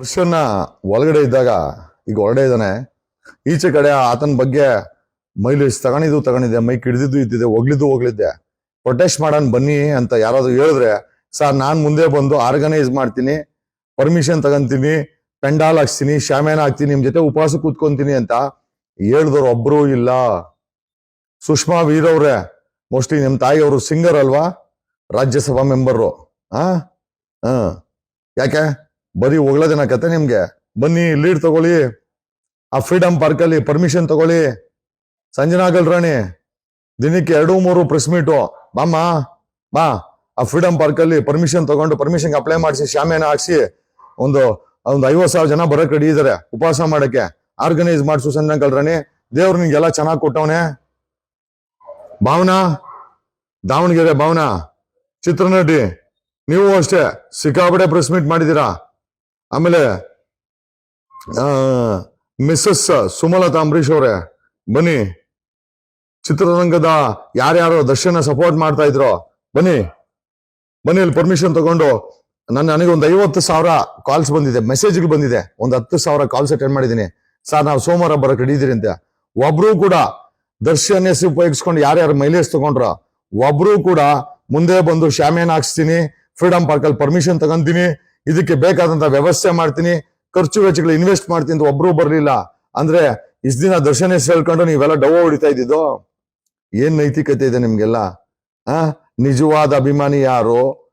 ವರ್ಷನ ಒಳಗಡೆ ಇದ್ದಾಗ ಈಗ ಹೊರಡೆ ಇದ್ದಾನೆ. ಈಚೆ ಕಡೆ ಆತನ ಬಗ್ಗೆ ಮೈಲೇಜ್ ತಗೊಂಡಿದ್ದು ತಗೊಂಡಿದ್ದೆ, ಮೈ ಹಿಡಿದಿದ್ದು ಇದ್ದಿದ್ದೆ ಹೋಗ್ಲಿದ್ದು ಹೋಗ್ಲಿದ್ದೆ. ಪ್ರೊಟೆಸ್ಟ್ ಮಾಡೋಣ ಬನ್ನಿ ಅಂತ ಯಾರಾದ್ರೂ ಹೇಳಿದ್ರೆ, ಸರ್, ನಾನು ಮುಂದೆ ಬಂದು ಆರ್ಗನೈಸ್ ಮಾಡ್ತೀನಿ ಪರ್ಮಿಷನ್ ತಗೊಂತೀನಿ, ಪೆಂಡಾಲ್ ಹಾಕ್ಸ್ತೀನಿ ಶಾಮ್ಯಾನ ಹಾಕ್ತೀನಿ ನಿಮ್ಮ ಜೊತೆ ಉಪವಾಸ ಕೂತ್ಕೊಂತೀನಿ ಅಂತ ಹೇಳ್ದವ್ರು ಒಬ್ಬರೂ ಇಲ್ಲ. ಸುಷ್ಮಾ ವೀರವ್ರೆ ಮೋಸ್ಟ್ಲಿ ನಿಮ್ಮ ತಾಯಿಯವರು ಸಿಂಗರ್ ಅಲ್ವಾ? ರಾಜ್ಯಸಭಾ ಮೆಂಬರು ಆ. ಯಾಕೆ? ಬರೀ ಹೊಗಳೋದೇನ ಕತೆ ನಿಮ್ಗೆ. ಬನ್ನಿ ಲೀಡ್ ತಗೊಳ್ಳಿ. ಆ ಫ್ರೀಡಮ್ ಪಾರ್ಕ್ ಅಲ್ಲಿ ಪರ್ಮಿಷನ್ ತಗೊಳ್ಳಿ. ಸಂಜನಾಗಲ್ ರಾಣಿ ದಿನಕ್ಕೆ ಎರಡು, ಮೂರು ಪ್ರೆಸ್ ಮೀಟು ಮಾಮ ಬಾ. ಆ ಫ್ರೀಡಮ್ ಪಾರ್ಕ್ ಅಲ್ಲಿ ಪರ್ಮಿಷನ್ ತಗೊಂಡು ಪರ್ಮಿಷನ್ಗೆ ಅಪ್ಲೈ ಮಾಡಿಸಿ ಶಾಮಿಯಾನ ಹಾಕ್ಸಿ, ಒಂದು ಒಂದು ಐವತ್ತು ಸಾವಿರ ಜನ ಬರೋಕೆ ರೆಡಿ ಇದಾರೆ. ಉಪವಾಸ ಮಾಡಕ್ಕೆ. ಆರ್ಗನೈಸ್ ಮಾಡಿಸು ಸಂಜನಾಗಲ್ ರಾಣಿ ದೇವ್ರು ನಿಂಗೆಲ್ಲ ಚೆನ್ನಾಗಿ ಕೊಟ್ಟವನೆ. ಭಾವನಾ, ದಾವಣಗೆರೆ ಭಾವನಾ, ಚಿತ್ರನಟಿ, ನೀವು ಅಷ್ಟೇ, ಸಿಕ್ಕಾಪಟ್ಟೆ ಪ್ರೆಸ್ ಮೀಟ್ ಮಾಡಿದ್ದೀರಾ? ಆಮೇಲೆ ಮಿಸ್ಸಸ್ ಸುಮಲತಾ ಅಂಬರೀಶ್ ಅವರೇ, ಬನ್ನಿ. ಚಿತ್ರರಂಗದ ಯಾರ್ಯಾರು ದರ್ಶನ ಸಪೋರ್ಟ್ ಮಾಡ್ತಾ ಇದ್ರು, ಬನ್ನಿ. ಬನ್ನಿ ಇಲ್ಲಿ ಪರ್ಮಿಷನ್ ತಗೊಂಡು. ನನ್ನ ನನಗೆ ಒಂದು ಐವತ್ತು ಸಾವಿರ ಕಾಲ್ಸ್ ಬಂದಿದೆ ಮೆಸೇಜ್ಗಳು ಬಂದಿದೆ. ಒಂದು ಹತ್ತು ಸಾವಿರ ಕಾಲ್ಸ್ ಅಟೆಂಡ್ ಮಾಡಿದ್ದೀನಿ. ಸರ್, ನಾವು ಸೋಮವಾರ ಬರೋಕೆ ಹಿಡಿದಿರಿ ಅಂತ. ಒಬ್ರು ಕೂಡ ದರ್ಶನ ಎಸ್ ಉಪಯೋಗಿಸ್ಕೊಂಡು ಯಾರ್ಯಾರು ಮೈಲೇಜ್ ತಗೊಂಡ್ರ, ಒಬ್ರು ಕೂಡ ಮುಂದೆ ಬಂದು ಶಾಮಿಯಾನ ಹಾಕ್ಸ್ತೀನಿ ಫ್ರೀಡಮ್ ಪಾರ್ಕಲ್ಲಿ ಪರ್ಮಿಷನ್ ತಗೊಂತೀನಿ. ಇದಕ್ಕೆ ಬೇಕಾದಂತ ವ್ಯವಸ್ಥೆ ಮಾಡ್ತೀನಿ, ಖರ್ಚು ವೆಚ್ಚಗಳು ಇನ್ವೆಸ್ಟ್ ಮಾಡ್ತೀನಿ ಅಂತ ಒಬ್ರು ಬರ್ಲಿಲ್ಲ. ಅಂದ್ರೆ ಇಷ್ಟ ದಿನ ದರ್ಶನ ಹೆಸರು ಹೇಳ್ಕೊಂಡು ನೀವೆಲ್ಲ ಡವ ಹೊಡಿತಾ ಇದ್ದಿದ್ದು? ಏನ್ ನೈತಿಕತೆ ಇದೆ ನಿಮ್ಗೆಲ್ಲ? ಆ? ನಿಜವಾದ ಅಭಿಮಾನಿ ಯಾರು?